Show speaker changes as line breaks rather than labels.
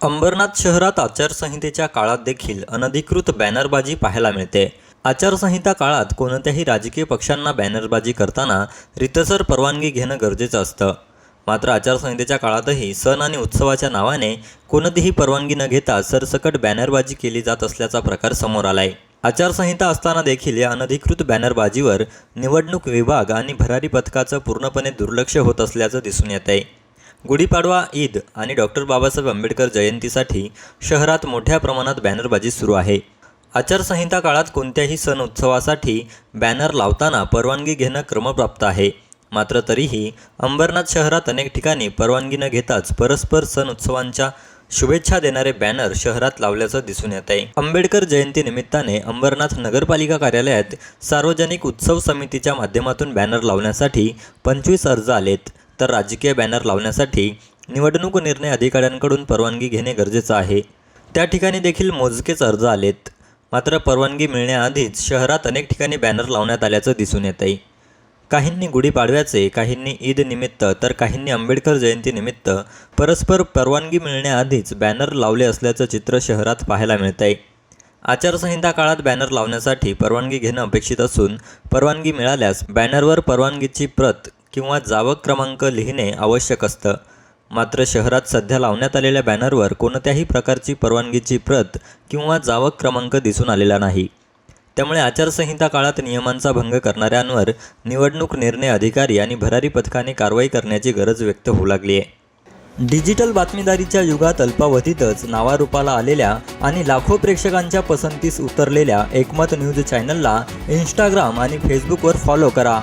अंबरनाथ शहरात आचारसंहितेच्या काळात देखील अनधिकृत बॅनरबाजी पाहायला मिळते. आचारसंहिता काळात कोणत्याही राजकीय पक्षांना बॅनरबाजी करताना रितसर परवानगी घेणं गरजेचं असतं. मात्र आचारसंहितेच्या काळातही सण आणि उत्सवाच्या नावाने कोणतीही परवानगी न घेता सरसकट बॅनरबाजी केली जात असल्याचा प्रकार समोर आलाय. आचारसंहिता असताना देखील या अनधिकृत बॅनरबाजीवर निवडणूक विभाग आणि भरारी पथकाचं पूर्णपणे दुर्लक्ष होत असल्याचं दिसून येत आहे गुढीपाडवा ईद आणि डॉक्टर बाबासाहेब आंबेडकर जयंतीसाठी शहरात मोठ्या प्रमाणात बॅनरबाजी सुरू आहे. आचारसंहिता काळात कोणत्याही सण उत्सवासाठी बॅनर लावताना परवानगी घेणं क्रमप्राप्त आहे. मात्र तरीही अंबरनाथ शहरात अनेक ठिकाणी परवानगी न घेताच परस्पर सण उत्सवांच्या शुभेच्छा देणारे बॅनर शहरात लावल्याचं दिसून येत आहे. आंबेडकर जयंती निमित्ताने अंबरनाथ नगरपालिका कार्यालयात सार्वजनिक उत्सव समितीच्या माध्यमातून बॅनर लावण्यासाठी पंचवीस अर्ज आलेत. तर राजकीय बॅनर लावण्यासाठी निवडणूक निर्णय अधिकाऱ्यांकडून परवानगी घेणे गरजेचं आहे. त्या ठिकाणी देखील मोजकेच अर्ज आलेत. मात्र परवानगी मिळण्याआधीच शहरात अनेक ठिकाणी बॅनर लावण्यात आल्याचं दिसून येत आहे काहींनी गुढीपाडव्याचे काहींनी ईद निमित्त तर काहींनी आंबेडकर जयंतीनिमित्त परस्पर परवानगी मिळण्याआधीच बॅनर लावले असल्याचं चित्र शहरात पाहायला मिळत आहे आचारसंहिता काळात बॅनर लावण्यासाठी परवानगी घेणं अपेक्षित असून परवानगी मिळाल्यास बॅनरवर परवानगीची प्रत किंवा जावक क्रमांक लिहिणे आवश्यक असतं. मात्र शहरात सध्या लावण्यात आलेल्या बॅनरवर कोणत्याही प्रकारची परवानगीची प्रत किंवा जावक क्रमांक दिसून आलेला नाही. त्यामुळे आचारसंहिता काळात नियमांचा भंग करणाऱ्यांवर निवडणूक निर्णय अधिकारी आणि भरारी पथकाने कारवाई करण्याची गरज व्यक्त होऊ लागली आहे. डिजिटल बातमीदारीच्या युगात अल्पावधीतच नावारूपाला आलेल्या आणि लाखो प्रेक्षकांच्या पसंतीस उतरलेल्या एकमत न्यूज चॅनलला इंस्टाग्राम आणि फेसबुकवर फॉलो करा.